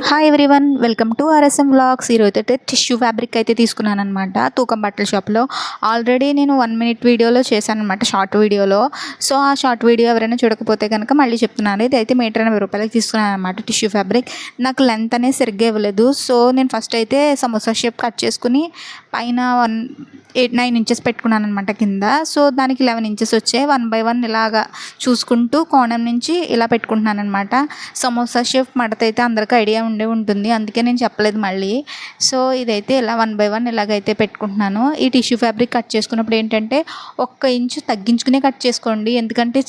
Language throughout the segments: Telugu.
Hi everyone welcome to RSM vlogs ఈరోజు అయితే టిష్యూ ఫ్యాబ్రిక్ అయితే తీసుకున్నాను అనమాట తూకం బట్టల షాప్లో ఆల్రెడీ నేను వన్ మినిట్ వీడియోలో చేశాను అనమాట షార్ట్ వీడియోలో సో ఆ షార్ట్ వీడియో ఎవరైనా చూడకపోతే కనుక మళ్ళీ చెప్తున్నాను. ఇది అయితే మీటర్ ఎనభై రూపాయలకి తీసుకున్నాను అనమాట టిష్యూ ఫ్యాబ్రిక్ నాకు లెంత్ అనేది సరిగ్గా ఇవ్వలేదు. సో నేను ఫస్ట్ అయితే సమోసా షేప్ కట్ చేసుకుని పైన వన్ ఎయిట్ నైన్ ఇంచెస్ పెట్టుకున్నాను అనమాట కింద. సో దానికి లెవెన్ ఇంచెస్ వచ్చాయి. వన్ బై వన్ ఇలాగా చూసుకుంటూ కోణం నుంచి ఇలా పెట్టుకుంటున్నాను అనమాట సమోసా షేప్ మడత అయితే అందరికీ ఐడియా ఉండే ఉంటుంది. అందుకే నేను చెప్పలేదు మళ్ళీ. సో ఇదైతే ఇలా వన్ బై వన్ ఇలాగైతే పెట్టుకుంటున్నాను. ఈ టిష్యూ ఫ్యాబ్రిక్ కట్ చేసుకున్నప్పుడు ఏంటంటే ఒక్క ఇంచు తగ్గించుకునే కట్ చేసుకోండి. ఎందుకంటే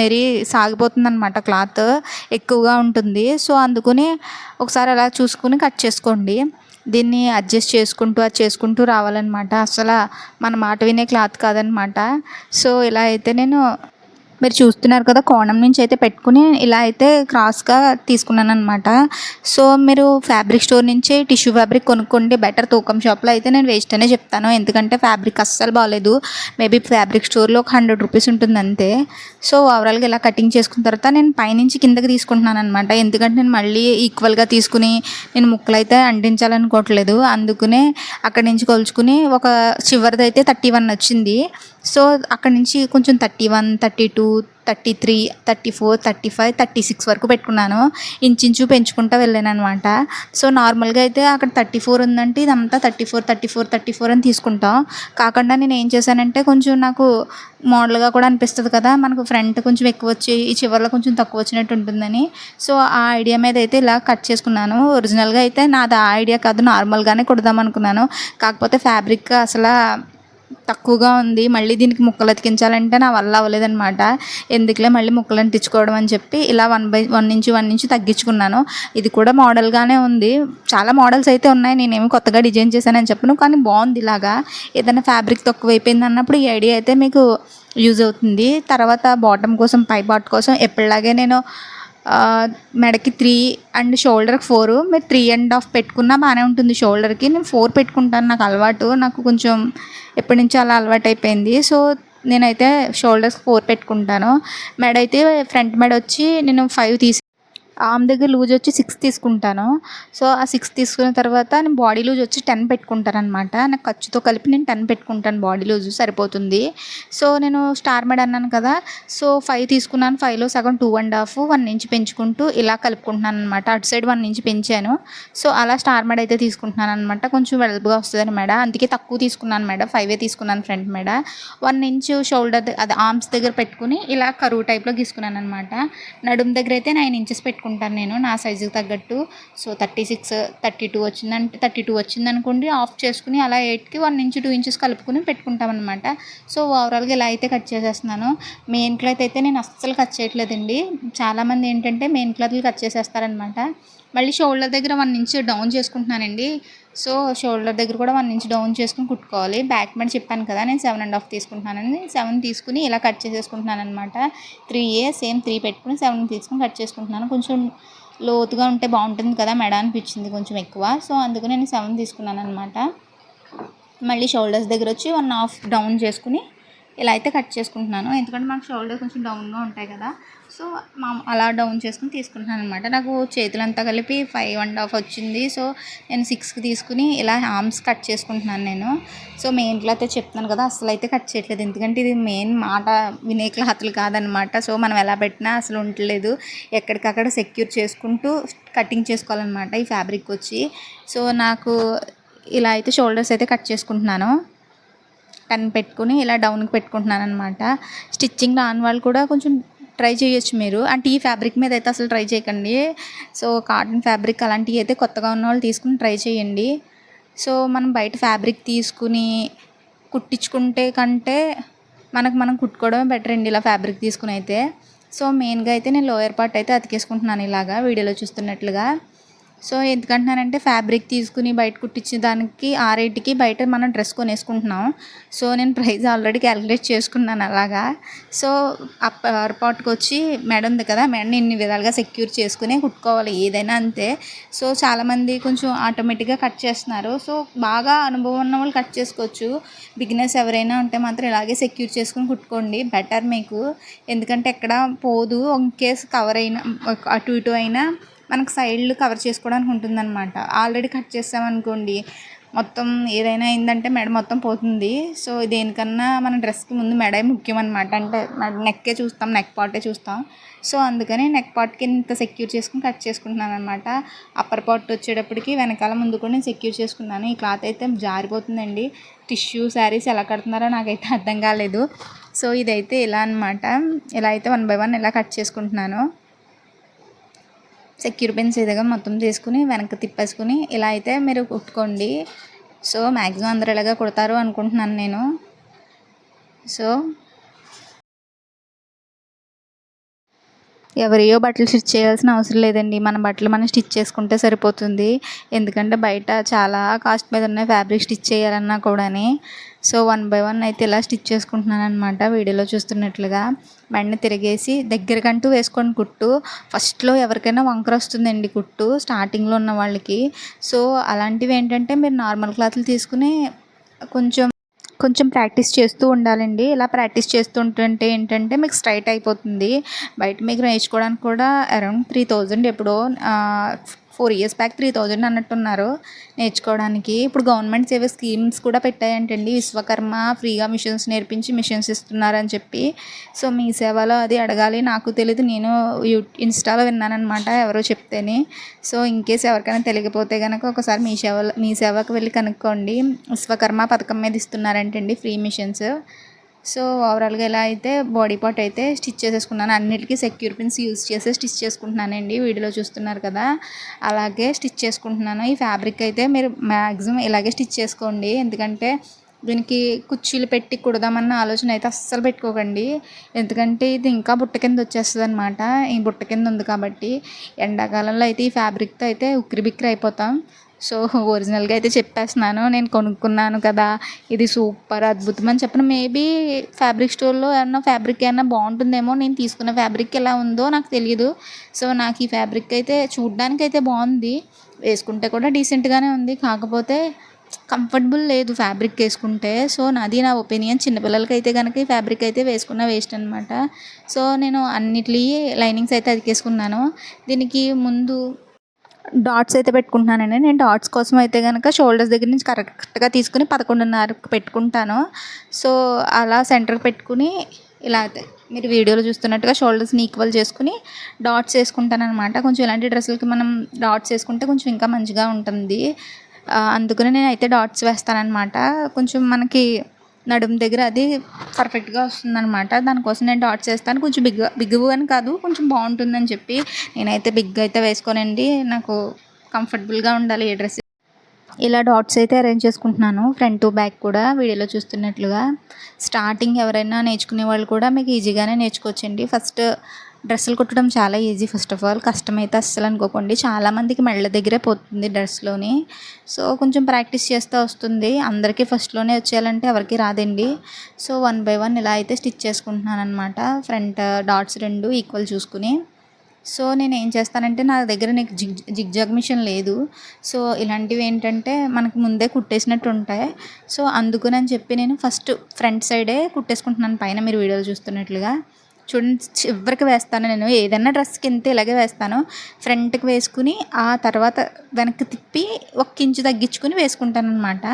మరీ సాగిపోతుంది అనమాట క్లాత్ ఎక్కువగా ఉంటుంది. సో అందుకని ఒకసారి అలా చూసుకుని కట్ చేసుకోండి. దీన్ని అడ్జస్ట్ చేసుకుంటూ అది చేసుకుంటూ రావాలన్నమాట. అసలు మన మాట వినే క్లాత్ కాదనమాట సో ఇలా అయితే నేను మీరు చూస్తున్నారు కదా కోణం నుంచి అయితే పెట్టుకుని ఇలా అయితే క్రాస్గా తీసుకున్నాను అనమాట సో మీరు ఫ్యాబ్రిక్ స్టోర్ నుంచి టిష్యూ ఫ్యాబ్రిక్ కొనుక్కోండి. బెటర్ తూకం షాప్లో అయితే నేను వేస్ట్ అనే చెప్తాను. ఎందుకంటే ఫ్యాబ్రిక్ అస్సలు బాగాలేదు మేబీ ఫ్యాబ్రిక్ స్టోర్లో ఒక హండ్రెడ్ రూపీస్ ఉంటుంది అంతే. సో ఓవరాల్గా ఇలా కటింగ్ చేసుకున్న తర్వాత నేను పైనుంచి కిందకి తీసుకుంటున్నాను అనమాట ఎందుకంటే నేను మళ్ళీ ఈక్వల్గా తీసుకుని నేను ముక్కలు అయితే అంటించాలనుకోవట్లేదు. అందుకనే అక్కడి నుంచి కొలుచుకుని ఒక చివరిది అయితే థర్టీ వన్ వచ్చింది. సో అక్కడి నుంచి కొంచెం thirty one thirty two thirty three thirty four thirty five thirty six వరకు పెట్టుకున్నాను. ఇంచు పెంచుకుంటూ వెళ్ళాను అనమాట సో నార్మల్గా అయితే అక్కడ థర్టీ ఫోర్ ఉందంటే ఇదంతా thirty four thirty four thirty four అని తీసుకుంటాం. కాకుండా నేను ఏం చేశానంటే కొంచెం నాకు మోడల్గా కూడా అనిపిస్తుంది కదా మనకు ఫ్రంట్ కొంచెం ఎక్కువ వచ్చి ఈ చివరిలో కొంచెం తక్కువ వచ్చినట్టు ఉంటుందని. సో ఆ ఐడియా మీద అయితే ఇలా కట్ చేసుకున్నాను. ఒరిజినల్గా అయితే నాది ఆ ఐడియా కాదు నార్మల్గానే కుడదాం అనుకున్నాను. కాకపోతే ఫ్యాబ్రిక్ అసలు తక్కువగా ఉంది. మళ్ళీ దీనికి ముక్కలు అతికించాలంటే నా వల్ల అవ్వలేదనమాట ఎందుకులే మళ్ళీ ముక్కలు అంటించుకోవడం అని చెప్పి ఇలా వన్ బై వన్ నుంచి వన్ నుంచి తగ్గించుకున్నాను. ఇది కూడా మోడల్గానే ఉంది. చాలా మోడల్స్ అయితే ఉన్నాయి. నేనేమి కొత్తగా డిజైన్ చేశానని చెప్పను. కానీ బాగుంది ఇలాగా. ఏదైనా ఫ్యాబ్రిక్ తక్కువ అయిపోయింది అన్నప్పుడు ఈ ఐడియా అయితే మీకు యూజ్ అవుతుంది. తర్వాత బాటమ్ కోసం పై పార్ట్ కోసం ఎప్పటిలాగే నేను మెడకి త్రీ అండ్ షోల్డర్కి ఫోర్ మీరు త్రీ అండ్ హాఫ్ పెట్టుకున్నా బాగానే ఉంటుంది షోల్డర్కి నేను ఫోర్ పెట్టుకుంటాను నాకు అలవాటు. నాకు కొంచెం ఎప్పటి నుంచో అలా అలవాటు అయిపోయింది. సో నేనైతే షోల్డర్స్ ఫోర్ పెట్టుకుంటాను. మెడ అయితే ఫ్రంట్ మెడ వచ్చి నేను ఫైవ్ తీసి ఆమ్ దగ్గర లూజ్ వచ్చి సిక్స్ తీసుకుంటాను. సో ఆ సిక్స్ తీసుకున్న తర్వాత నేను బాడీ లూజ్ వచ్చి టెన్ పెట్టుకుంటాను అనమాట నాకు ఖర్చుతో కలిపి నేను టెన్ పెట్టుకుంటాను బాడీ లూజ్ సరిపోతుంది. సో నేను స్టార్ మెడ్ అన్నాను కదా సో ఫైవ్ తీసుకున్నాను. ఫైవ్లో సగం two and half one inch పెంచుకుంటూ ఇలా కలుపుకుంటున్నాను అనమాట అటు సైడ్ వన్ ఇంచ్ పెంచాను. సో అలా స్టార్ మెడ్ అయితే తీసుకుంటున్నాను అనమాట కొంచెం వెడల్పుగా వస్తుందని మేడం. అందుకే తక్కువ తీసుకున్నాను మేడం. ఫైవే తీసుకున్నాను front madam. One inch shoulder అది ఆర్మ్స్ దగ్గర పెట్టుకుని ఇలా కరువు టైప్లో తీసుకున్నాను అనమాట నడుము దగ్గర అయితే నైన్ ఇంచెస్ పెట్టుకున్నాను పెట్టుకుంటాను నేను నా సైజుకి తగ్గట్టు. So thirty six thirty two వచ్చిందంటే థర్టీ టూ వచ్చిందనుకోండి ఆఫ్ చేసుకుని అలా ఎయిట్కి వన్ ఇంచ్ టూ ఇంచెస్ కలుపుకుని పెట్టుకుంటామన్నమాట. సో ఓవరాల్గా ఇలా అయితే కట్ చేసేస్తున్నాను. మెయిన్ క్లాత్ అయితే నేను అస్సలు కట్ చేయట్లేదండి. చాలామంది ఏంటంటే మెయిన్ క్లాత్లు కట్ చేసేస్తారనమాట మళ్ళీ షోల్డర్ దగ్గర వన్ ఇంచ్ డౌన్ చేసుకుంటున్నానండి. సో షోల్డర్ దగ్గర కూడా వన్ ఇంచ్ డౌన్ చేసుకుని కుట్టుకోవాలి. బ్యాక్ మీద చెప్పాను కదా నేను సెవెన్ అండ్ హాఫ్ తీసుకుంటున్నానండి. సెవెన్ తీసుకుని ఇలా కట్ చేసేసుకుంటున్నాను అనమాట త్రీ ఏ సేమ్ త్రీ పెట్టుకుని సెవెన్ తీసుకుని కట్ చేసుకుంటున్నాను. కొంచెం లోతుగా ఉంటే బాగుంటుంది కదా మెడ అనిపించింది కొంచెం ఎక్కువ. సో అందుకు నేను సెవెన్ తీసుకున్నాను అనమాట మళ్ళీ షోల్డర్స్ దగ్గర వచ్చి వన్ హాఫ్ డౌన్ చేసుకుని ఇలా అయితే కట్ చేసుకుంటున్నాను. ఎందుకంటే మనకు షోల్డర్ కొంచెం డౌన్గా ఉంటాయి కదా. సో మా అలా డౌన్ చేసుకుని తీసుకుంటున్నాను అనమాట నాకు చేతులంతా కలిపి ఫైవ్ అండ్ హాఫ్ వచ్చింది. సో నేను సిక్స్కి తీసుకుని ఇలా ఆర్మ్స్ కట్ చేసుకుంటున్నాను నేను. సో మెయిన్ క్లాత్ చెప్తున్నాను కదా అసలు అయితే కట్ చేయట్లేదు. ఎందుకంటే ఇది మెయిన్ మాట వినే క్లాత్లు కాదనమాట సో మనం ఎలా పెట్టినా అసలు ఉండలేదు ఎక్కడికక్కడ సెక్యూర్ చేసుకుంటూ కటింగ్ చేసుకోవాలన్నమాట ఈ ఫ్యాబ్రిక్ వచ్చి. సో నాకు ఇలా అయితే షోల్డర్స్ అయితే కట్ చేసుకుంటున్నాను. టన్ పెట్టుకుని ఇలా డౌన్కి పెట్టుకుంటున్నాను అనమాట స్టిచ్చింగ్ రాని వాళ్ళు కూడా కొంచెం ట్రై చేయొచ్చు మీరు. అంటే ఈ ఫ్యాబ్రిక్ మీద అయితే అసలు ట్రై చేయకండి. సో కాటన్ ఫ్యాబ్రిక్ అలాంటివి అయితే కొత్తగా ఉన్న వాళ్ళు తీసుకుని ట్రై చేయండి. సో మనం బయట ఫ్యాబ్రిక్ తీసుకుని కుట్టించుకుంటే కంటే మనకు మనం కుట్టుకోవడమే బెటర్ అండి ఇలా ఫ్యాబ్రిక్ తీసుకుని అయితే. సో మెయిన్గా అయితే నేను లోయర్ పార్ట్ అయితే అతికేసుకుంటున్నాను ఇలాగా వీడియోలో చూస్తున్నట్లుగా. సో ఎందుకంటున్నానంటే ఫ్యాబ్రిక్ తీసుకుని బయట కుట్టించిన దానికి ఆ రేటుకి బయట మనం డ్రెస్ కొనేసుకుంటున్నాం. సో నేను ప్రైస్ ఆల్రెడీ క్యాలిక్యులేట్ చేసుకున్నాను అలాగా. సో పొరపాటుకు వచ్చి మెడ ఉంది కదా మెడని ఇన్ని విధాలుగా సెక్యూర్ చేసుకుని కుట్టుకోవాలి ఏదైనా అంతే. సో చాలామంది కొంచెం ఆటోమేటిక్గా కట్ చేస్తున్నారు. సో బాగా అనుభవం ఉన్న వాళ్ళు కట్ చేసుకోవచ్చు. బిగినర్స్ ఎవరైనా ఉంటే మాత్రం ఇలాగే సెక్యూర్ చేసుకుని కుట్టుకోండి బెటర్ మీకు. ఎందుకంటే ఎక్కడ పోదు ఇన్ కేస్ కవర్ అయినా అటు ఇటు అయినా మనకు సైడ్లు కవర్ చేసుకోవడానికి ఉంటుందన్నమాట. ఆల్రెడీ కట్ చేసామనుకోండి మొత్తం ఏదైనా అయిందంటే మెడ మొత్తం పోతుంది. సో దేనికన్నా మన డ్రెస్కి ముందు మెడే ముఖ్యం అనమాట అంటే నెక్కే చూస్తాం నెక్ పార్టే చూస్తాం. సో అందుకని నెక్ పార్ట్కి ఇంత సెక్యూర్ చేసుకుని కట్ చేసుకుంటున్నాను అనమాట అప్పర్ పార్ట్ వచ్చేటప్పటికి వెనకాల ముందు కూడా నేను సెక్యూర్ చేసుకున్నాను. ఈ క్లాత్ అయితే జారిపోతుందండి. టిష్యూ శారీస్ ఎలా కడుతున్నారో నాకైతే అర్థం కాలేదు. సో ఇదైతే ఇలా అనమాట ఇలా అయితే వన్ బై వన్ ఇలా కట్ చేసుకుంటున్నాను. సెక్యూర్ పెన్స్ ఇదిగా మొత్తం తీసుకుని వెనక్కి తిప్పేసుకుని ఇలా అయితే మీరు కుట్టుకోండి. సో మ్యాక్సిమం అందరూ ఇలాగ కుడతారు అనుకుంటున్నాను నేను. సో ఎవరియో బట్టలు స్టిచ్ చేయాల్సిన అవసరం లేదండి. మన బట్టలు మనం స్టిచ్ చేసుకుంటే సరిపోతుంది. ఎందుకంటే బయట చాలా కాస్ట్ మీద ఉన్నాయి ఫ్యాబ్రిక్ స్టిచ్ చేయాలన్నా కూడాని. సో వన్ బై వన్ అయితే ఇలా స్టిచ్ చేసుకుంటున్నాను అనమాట వీడియోలో చూస్తున్నట్లుగా. వెంటనే తిరిగేసి దగ్గరకంటూ వేసుకోండి కుట్టు. ఫస్ట్లో ఎవరికైనా వంకర వస్తుందండి కుట్టు స్టార్టింగ్లో ఉన్న వాళ్ళకి. సో అలాంటివి ఏంటంటే మీరు నార్మల్ క్లాత్లు తీసుకుని కొంచెం కొంచెం ప్రాక్టీస్ చేస్తూ ఉండాలండి. ఇలా ప్రాక్టీస్ చేస్తుంటుంటే ఏంటంటే మీకు స్ట్రైట్ అయిపోతుంది. బయట మీకు నేర్చుకోవడానికి కూడా అరౌండ్ త్రీ థౌజండ్ ఎప్పుడో four years back three thousand అన్నట్టున్నారు నేర్చుకోవడానికి. ఇప్పుడు గవర్నమెంట్ సేవ స్కీమ్స్ కూడా పెట్టాయంటండి. విశ్వకర్మ ఫ్రీగా మిషన్స్ నేర్పించి మిషన్స్ ఇస్తున్నారని చెప్పి. సో మీ సేవలో అది అడగాలి. నాకు తెలియదు నేను యూ ఇన్స్టాలో విన్నానమాట ఎవరో చెప్తేనే. సో ఇన్కేస్ ఎవరికైనా తెలియకపోతే కనుక ఒకసారి మీ సేవలో మీ సేవకు వెళ్ళి కనుక్కోండి. విశ్వకర్మ పథకం మీద ఇస్తున్నారంటండి ఫ్రీ మిషన్స్. సో ఓవరాల్గా ఎలా అయితే బాడీ పార్ట్ అయితే స్టిచ్ చేసేసుకున్నాను. అన్నిటికీ సెక్యూర్ పిన్స్ యూజ్ చేసి స్టిచ్ చేసుకుంటున్నానండి. వీడియోలో చూస్తున్నారు కదా. అలాగే స్టిచ్ చేసుకుంటున్నాను. ఈ ఫ్యాబ్రిక్ అయితే మీరు మ్యాక్సిమం ఇలాగే స్టిచ్ చేసుకోండి. ఎందుకంటే దీనికి కుర్చీలు పెట్టి కుడదామన్న ఆలోచన అయితే అస్సలు పెట్టుకోకండి. ఎందుకంటే ఇది ఇంకా బుట్ట కింద వచ్చేస్తుంది అనమాట ఈ బుట్ట కింద ఉంది కాబట్టి ఎండాకాలంలో అయితే ఈ ఫ్యాబ్రిక్తో అయితే ఉక్కిరి బిక్కిరి అయిపోతాం. సో ఒరిజినల్గా అయితే చెప్పేస్తున్నాను. నేను కొనుక్కున్నాను కదా ఇది సూపర్ అద్భుతం అని చెప్పిన. మేబీ ఫ్యాబ్రిక్ స్టోర్లో ఏమన్నా ఫ్యాబ్రిక్ ఏమన్నా బాగుంటుందేమో నేను తీసుకున్న ఫ్యాబ్రిక్ ఎలా ఉందో నాకు తెలియదు సో నాకు ఈ ఫ్యాబ్రిక్ అయితే చూడడానికి అయితే బాగుంది. వేసుకుంటే కూడా డీసెంట్గానే ఉంది. కాకపోతే కంఫర్టబుల్ లేదు ఫ్యాబ్రిక్ వేసుకుంటే. సో నాది నా ఒపీనియన్. చిన్నపిల్లలకి అయితే కనుక ఈ ఫ్యాబ్రిక్ అయితే వేసుకున్న వేస్ట్ అనమాట సో నేను అన్నిటి లైనింగ్స్ అయితే అతికేసుకున్నాను. దీనికి ముందు డాట్స్ అయితే పెట్టుకుంటున్నానండి. నేను డాట్స్ కోసం అయితే కనుక షోల్డర్స్ దగ్గర నుంచి కరెక్ట్గా తీసుకుని పదకొండున్నరకు పెట్టుకుంటాను. సో అలా సెంటర్కి పెట్టుకుని ఇలా అయితే మీరు వీడియోలో చూస్తున్నట్టుగా షోల్డర్స్ని ఈక్వల్ చేసుకుని డాట్స్ వేసుకుంటాను అనమాట కొంచెం ఇలాంటి డ్రెస్సులకి మనం డాట్స్ వేసుకుంటే కొంచెం ఇంకా మంచిగా ఉంటుంది. అందుకని నేను అయితే డాట్స్ వేస్తానన్నమాట. కొంచెం మనకి నడుము దగ్గర అది పర్ఫెక్ట్గా వస్తుందన్నమాట. దానికోసం నేను డాట్స్ వేస్తాను. కొంచెం బిగ్ బిగ్గు అని కాదు కొంచెం బాగుంటుందని చెప్పి నేనైతే బిగ్ అయితే వేసుకోనండి. నాకు కంఫర్టబుల్గా ఉండాలి ఈ డ్రెస్. ఇలా డాట్స్ అయితే అరేంజ్ చేసుకుంటున్నాను. ఫ్రంట్ టు బ్యాక్ కూడా వీడియోలో చూస్తున్నట్లుగా. స్టార్టింగ్ ఎవరైనా నేర్చుకునే వాళ్ళు కూడా మీకు ఈజీగానే నేర్చుకోవచ్చండి. ఫస్ట్ డ్రెస్సులు కుట్టడం చాలా ఈజీ ఫస్ట్ ఆఫ్ ఆల్. కష్టమైతే అస్సలు అనుకోకండి. చాలామందికి మెళ్ళ దగ్గరే పోతుంది డ్రెస్లోని సో కొంచెం ప్రాక్టీస్ చేస్తూ వస్తుంది. అందరికీ ఫస్ట్లోనే వచ్చేయాలంటే ఎవరికి రాదండి. సో వన్ బై వన్ ఇలా అయితే స్టిచ్ చేసుకుంటున్నాను అనమాట ఫ్రంట్ డాట్స్ రెండు ఈక్వల్ చూసుకుని. సో నేను ఏం చేస్తానంటే నా దగ్గర నీకు జిగ్ జిగ్జాగ్ మిషన్ లేదు. సో ఇలాంటివి ఏంటంటే మనకు ముందే కుట్టేసినట్టు ఉంటాయి. సో అందుకని చెప్పి నేను ఫస్ట్ ఫ్రంట్ సైడే కుట్టేసుకుంటున్నాను. పైన మీరు వీడియోలు చూస్తున్నట్లుగా. చూడండి చివరికి వేస్తాను నేను ఏదైనా డ్రెస్కి వెళ్తే ఇలాగే వేస్తాను. ఫ్రంట్కి వేసుకుని ఆ తర్వాత వెనక్కి తిప్పి ఒక ఇంచు తగ్గించుకుని వేసుకుంటాను అనమాట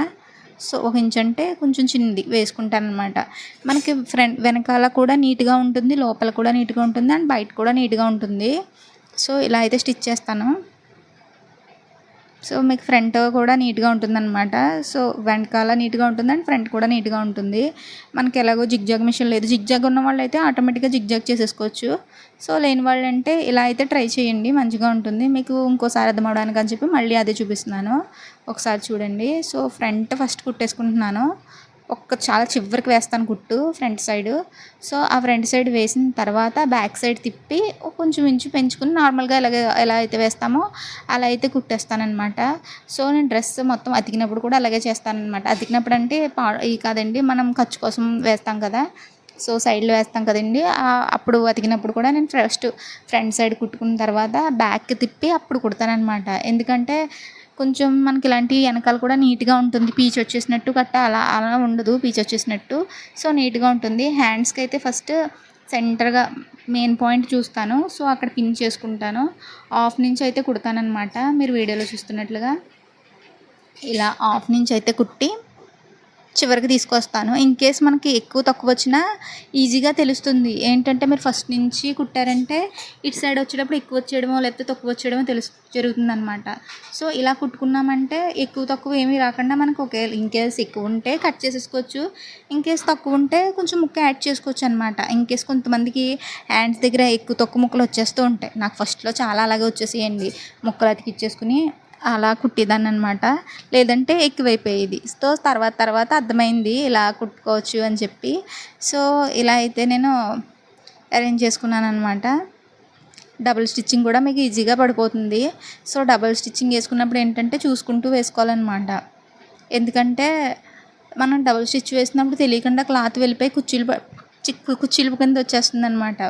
సో ఒక ఇంచ్ అంటే కొంచెం చిన్నది వేసుకుంటాను అనమాట మనకి ఫ్రంట్ వెనకాల కూడా నీట్గా ఉంటుంది లోపల కూడా నీట్గా ఉంటుంది అండ్ బయట కూడా నీట్గా ఉంటుంది. సో ఇలా అయితే స్టిచ్ చేస్తాను. సో మీకు ఫ్రంట్ కూడా నీట్గా ఉంటుందన్నమాట. సో వెనకాల నీట్గా ఉంటుంది అండ్ ఫ్రంట్ కూడా నీట్గా ఉంటుంది. మనకి ఎలాగో జిగ్జాగ్ మిషన్ లేదు. జిగ్జాగ్ ఉన్న వాళ్ళు అయితే ఆటోమేటిక్గా జిగ్జాగ్ చేసేసుకోవచ్చు. సో లేని వాళ్ళు అంటే ఇలా అయితే ట్రై చేయండి. మంచిగా ఉంటుంది. మీకు ఇంకోసారి అర్థం అవడానికి అని చెప్పి మళ్ళీ అదే చూపిస్తున్నాను. ఒకసారి చూడండి. సో ఫ్రంట్ ఫస్ట్ కుట్టేసుకుంటున్నాను. ఒక్క చాలా చివరికి వేస్తాను కుట్టు ఫ్రంట్ సైడ్. సో ఆ ఫ్రంట్ సైడ్ వేసిన తర్వాత బ్యాక్ సైడ్ తిప్పి కొంచెం ఇంచు పెంచుకుని నార్మల్గా ఎలాగ ఎలా అయితే వేస్తామో అలా అయితే కుట్టేస్తానమాట సో నేను డ్రెస్ మొత్తం అతికినప్పుడు కూడా అలాగే చేస్తానమాట అతికినప్పుడు అంటే పా ఈ కాదండి మనం ఖర్చు కోసం వేస్తాం కదా. సో సైడ్లో వేస్తాం కదండి. అప్పుడు అతికినప్పుడు కూడా నేను ఫస్ట్ ఫ్రంట్ సైడ్ కుట్టుకున్న తర్వాత బ్యాక్ తిప్పి అప్పుడు కుడతానమాట ఎందుకంటే కొంచెం మనకి ఇలాంటి వెనకాల కూడా నీట్గా ఉంటుంది. పీచ్ వచ్చేసినట్టు గట్ట అలా అలా ఉండదు. పీచ్ వచ్చేసినట్టు. సో నీట్గా ఉంటుంది. హ్యాండ్స్కి అయితే ఫస్ట్ సెంటర్గా మెయిన్ పాయింట్ చూస్తాను. సో అక్కడ పిన్ చేసుకుంటాను. ఆఫ్ నుంచి అయితే కుడతానమాట మీరు వీడియోలో చూస్తున్నట్లుగా. ఇలా ఆఫ్ నుంచి అయితే కుట్టి చివరికి తీసుకొస్తాను. ఇన్ కేస్ మనకి ఎక్కువ తక్కువ వచ్చినా ఈజీగా తెలుస్తుంది. ఏంటంటే మీరు ఫస్ట్ నుంచి కుట్టారంటే ఇటు సైడ్ వచ్చేటప్పుడు ఎక్కువ వచ్చేయడమో లేకపోతే తక్కువ వచ్చేయడమో తెలుసు జరుగుతుందనమాట సో ఇలా కుట్టుకున్నామంటే ఎక్కువ తక్కువ ఏమీ రాకుండా మనకు ఒకే ఇన్ కేస్ ఎక్కువ ఉంటే కట్ చేసేసుకోవచ్చు. ఇన్ కేస్ తక్కువ ఉంటే కొంచెం ముక్క యాడ్ చేసుకోవచ్చు అనమాట ఇన్ కేస్ కొంతమందికి హ్యాండ్స్ దగ్గర ఎక్కువ తక్కువ ముక్కలు వచ్చేస్తూ ఉంటాయి. నాకు ఫస్ట్లో చాలా అలాగే వచ్చేసేయండి. ముక్కలు అతికిచ్చేసుకుని అలా కుట్టేదాన్ని అనమాట లేదంటే ఎక్కువైపోయేది. సో తర్వాత తర్వాత అర్థమైంది ఇలా కుట్టుకోవచ్చు అని చెప్పి. సో ఇలా అయితే నేను అరేంజ్ చేసుకున్నాను అనమాట డబుల్ స్టిచ్చింగ్ కూడా మీకు ఈజీగా పడిపోతుంది. సో డబుల్ స్టిచ్చింగ్ వేసుకున్నప్పుడు ఏంటంటే చూసుకుంటూ వేసుకోవాలన్నమాట ఎందుకంటే మనం డబుల్ స్టిచ్ వేసినప్పుడు తెలియకుండా క్లాత్ వెళ్ళిపోయి కుర్చీలు చిక్కు కుర్చీలు కింద వచ్చేస్తుంది అనమాట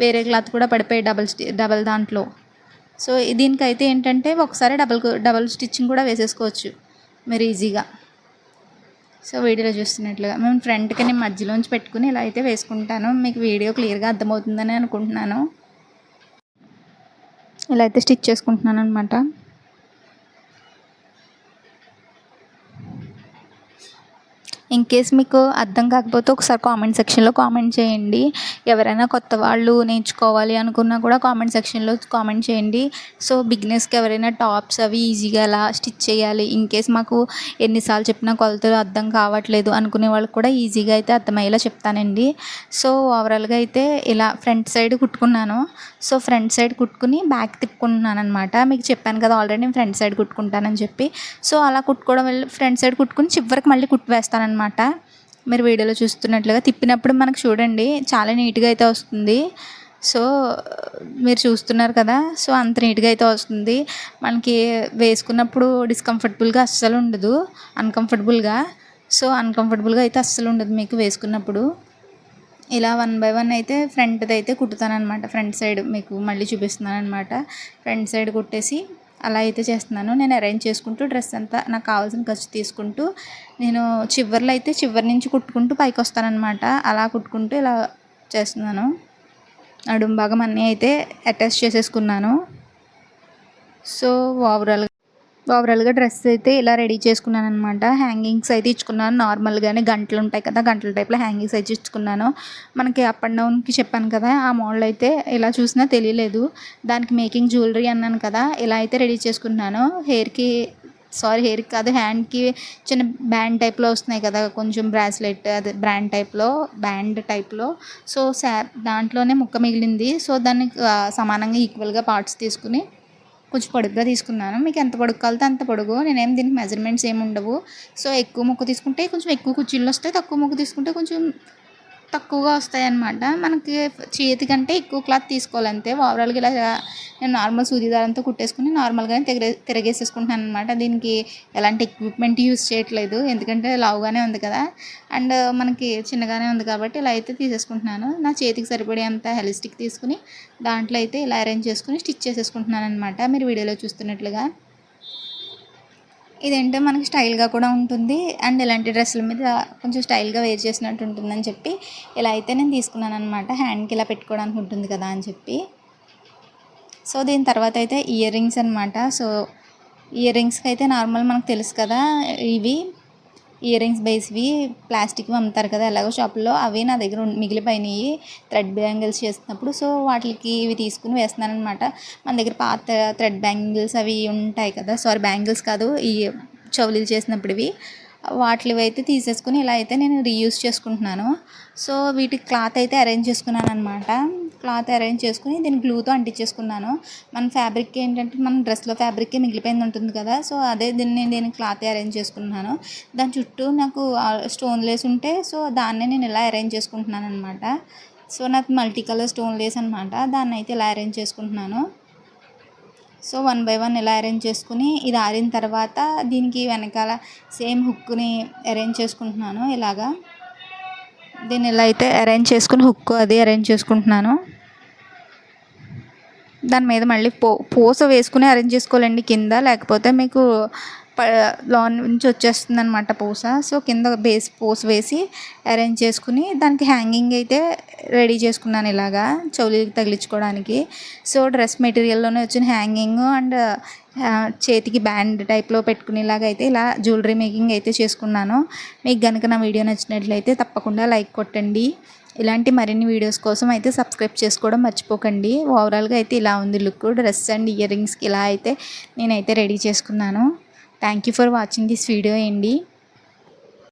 వేరే క్లాత్ కూడా పడిపోయి డబల్ స్టి డబల్ దాంట్లో. సో దీనికైతే ఏంటంటే ఒకసారి డబల్ డబల్ స్టిచ్చింగ్ కూడా వేసేసుకోవచ్చు. మీరు ఈజీగా సో వీడియోలో చూస్తున్నట్లుగా. మేము ఫ్రంట్కి నేను మధ్యలోంచి పెట్టుకుని ఇలా అయితే వేసుకుంటాను. మీకు వీడియో క్లియర్గా అర్థమవుతుందని అనుకుంటున్నాను. ఇలా అయితే స్టిచ్ చేసుకుంటున్నాను అనమాట ఇన్ కేస్ మీకు అర్థం కాకపోతే ఒకసారి కామెంట్ సెక్షన్లో కామెంట్ చేయండి. ఎవరైనా కొత్త వాళ్ళు నేర్చుకోవాలి అనుకున్నా కూడా కామెంట్ సెక్షన్లో కామెంట్ చేయండి. సో బిగినర్స్కి ఎవరైనా టాప్స్ అవి ఈజీగా ఎలా స్టిచ్ చేయాలి. ఇన్ కేస్ మాకు ఎన్నిసార్లు చెప్పినా కొలతలు అర్థం కావట్లేదు అనుకునే వాళ్ళకి కూడా ఈజీగా అయితే అర్థమయ్యేలా చెప్తానండి. సో ఓవరాల్గా అయితే ఇలా ఫ్రంట్ సైడ్ కుట్టుకున్నాను. సో ఫ్రంట్ సైడ్ కుట్టుకుని బ్యాక్ తిప్పుకుంటున్నాను అనమాట మీకు చెప్పాను కదా ఆల్రెడీ నేను ఫ్రంట్ సైడ్ కుట్టుకుంటానని చెప్పి. సో అలా కుట్టుకోవడం వల్ల ఫ్రంట్ సైడ్ కుట్టుకుని చివరికి మళ్ళీ కుట్టు వేస్తాను అనమాట మీరు వీడియోలో చూస్తున్నట్లుగా తిప్పినప్పుడు మనకు చూడండి చాలా నీట్గా అయితే వస్తుంది. సో మీరు చూస్తున్నారు కదా సో అంత నీట్గా అయితే వస్తుంది. మనకి వేసుకున్నప్పుడు డిస్కంఫర్టబుల్గా అస్సలు ఉండదు అన్కంఫర్టబుల్గా సో అన్కంఫర్టబుల్గా అయితే అస్సలు ఉండదు మీకు వేసుకున్నప్పుడు. ఇలా వన్ బై వన్ అయితే ఫ్రంట్ది అయితే కుట్టుతాను అనమాట ఫ్రంట్ సైడ్ మీకు మళ్ళీ చూపిస్తున్నాను అనమాట ఫ్రంట్ సైడ్ కుట్టేసి అలా అయితే చేస్తున్నాను. నేను అరేంజ్ చేసుకుంటూ డ్రెస్ అంతా నాకు కావాల్సిన ఖర్చు తీసుకుంటూ నేను చివర్లో అయితే చివరి నుంచి కుట్టుకుంటూ పైకి వస్తానమాట అలా కుట్టుకుంటూ ఇలా చేస్తున్నాను. నడుం భాగం అన్నీ అయితే అటాచ్ చేసేసుకున్నాను. సో ఓవరాల్గా ఓవరాల్గా డ్రెస్ అయితే ఇలా రెడీ చేసుకున్నాను అనమాట హ్యాంగింగ్స్ అయితే ఇచ్చుకున్నాను. నార్మల్గానే గంటలు ఉంటాయి కదా గంటల టైప్లో హ్యాంగింగ్స్ అయితే ఇచ్చుకున్నాను. మనకి అప్ అండ్ డౌన్కి చెప్పాను కదా ఆ మోడల్ అయితే ఎలా చూసినా తెలియలేదు. దానికి మేకింగ్ జ్యువెలరీ అన్నాను కదా ఇలా అయితే రెడీ చేసుకున్నాను హెయిర్కి సారీ హెయిర్కి కాదు హ్యాండ్కి చిన్న బ్యాండ్ టైప్లో వస్తున్నాయి కదా కొంచెం బ్రాస్లెట్ అదే బ్రాండ్ టైప్లో బ్యాండ్ టైప్లో. సో శా దాంట్లోనే ముక్క మిగిలింది. సో దాన్ని సమానంగా ఈక్వల్గా పార్ట్స్ తీసుకుని కొంచెం పొడుగ్గా తీసుకున్నాను. మీకు ఎంత పొడుగు కలితే అంత పొడుగు. నేనేం దీనికి మెజర్మెంట్స్ ఏమి ఉండవు సో ఎక్కువ ముక్క తీసుకుంటే కొంచెం ఎక్కువ కుర్చీలు వస్తాయి. తక్కువ ముక్క తీసుకుంటే కొంచెం తక్కువగా వస్తాయన్నమాట. మనకి చేతి కంటే ఎక్కువ క్లాత్ తీసుకోవాలంతే. ఓవరాల్గా ఇలా నేను నార్మల్ సూది దారంతో కుట్టేసుకుని నార్మల్గానే తిరగే తిరగేసేసుకుంటున్నాను అనమాట దీనికి ఎలాంటి ఎక్విప్మెంట్ యూస్ చేయట్లేదు. ఎందుకంటే లావుగానే ఉంది కదా. అండ్ మనకి చిన్నగానే ఉంది కాబట్టి ఇలా అయితే తీసేసుకుంటున్నాను. నా చేతికి సరిపడేంత హెలిస్టిక్ తీసుకుని దాంట్లో అయితే ఇలా అరేంజ్ చేసుకుని స్టిచ్ చేసేసుకుంటున్నాను అనమాట మీరు వీడియోలో చూస్తున్నట్లుగా. ఇదేంటో మనకి స్టైల్గా కూడా ఉంటుంది. అండ్ ఇలాంటి డ్రెస్సుల మీద కొంచెం స్టైల్గా వేర్ చేసినట్టు ఉంటుందని చెప్పి ఇలా అయితే నేను తీసుకున్నాను అనమాట హ్యాండ్కి ఇలా పెట్టుకోవడానికి ఉంటుంది కదా అని చెప్పి. సో దీని తర్వాత అయితే ఇయర్ రింగ్స్ అనమాట సో ఇయర్ రింగ్స్కి అయితే నార్మల్ మనకు తెలుసు కదా ఇవి. ఇయర్ రింగ్స్ బేస్వి ప్లాస్టిక్వి అమ్ముతారు కదా ఎలాగో షాప్లో అవి నా దగ్గర మిగిలిపోయినాయి థ్రెడ్ బ్యాంగిల్స్ చేసినప్పుడు సో వాటికి ఇవి తీసుకుని వేస్తున్నాను అనమాట మన దగ్గర పాత థ్రెడ్ బ్యాంగిల్స్ అవి ఉంటాయి కదా సారీ బ్యాంగిల్స్ కాదు ఈ చౌలీలు చేసినప్పుడు ఇవి. వాటివి అయితే తీసేసుకుని ఇలా అయితే నేను రీయూస్ చేసుకుంటున్నాను. సో వీటికి క్లాత్ అయితే అరేంజ్ చేసుకున్నాను అనమాట క్లాత్ అరేంజ్ చేసుకుని దీన్ని గ్లూతో అంటించేసుకున్నాను. మన ఫ్యాబ్రిక్ ఏంటంటే మన డ్రెస్లో ఫ్యాబ్రిక్ మిగిలిపోయింది ఉంటుంది కదా సో అదే దీన్ని నేను క్లాత్ అరేంజ్ చేసుకున్నాను దాని చుట్టూ నాకు స్టోన్ లేస్ ఉంటే సో దాన్నే నేను ఇలా అరేంజ్ చేసుకుంటున్నాను అనమాట సో నాకు మల్టీ కలర్ స్టోన్ లేస్ అనమాట దాన్ని అయితే ఇలా అరేంజ్ చేసుకుంటున్నాను. సో వన్ బై వన్ ఇలా అరేంజ్ చేసుకుని ఇది ఆరిన తర్వాత దీనికి వెనకాల సేమ్ హుక్ని అరేంజ్ చేసుకుంటున్నాను ఇలాగా. దీన్ని ఇలా అయితే అరేంజ్ చేసుకుని హుక్ అది అరేంజ్ చేసుకుంటున్నాను. దాని మీద మళ్ళీ పో పూస వేసుకుని అరేంజ్ చేసుకోవాలండి కింద లేకపోతే మీకు లోన్ నుంచి వచ్చేస్తుంది అనమాట పూస. సో కింద బేస్ పూస వేసి అరేంజ్ చేసుకుని దానికి హ్యాంగింగ్ అయితే రెడీ చేసుకున్నాను ఇలాగా చెవులకి తగిలించుకోవడానికి. సో డ్రెస్ మెటీరియల్లోనే వచ్చిన హ్యాంగింగ్ అండ్ చేతికి బ్యాండ్ టైప్లో పెట్టుకునేలాగా అయితే ఇలా జ్యువెలరీ మేకింగ్ అయితే చేసుకున్నాను. మీకు కనుక నా వీడియో నచ్చినట్లయితే తప్పకుండా లైక్ కొట్టండి. ఇలాంటి మరిన్ని వీడియోస్ కోసం అయితే సబ్స్క్రైబ్ చేసుకోవడం మర్చిపోకండి. ఓవరాల్గా అయితే ఇలా ఉంది లుక్ డ్రెస్ అండ్ ఇయర్ రింగ్స్కి ఇలా అయితే నేనైతే రెడీ చేసుకున్నాను. Thank you for watching this video అండి.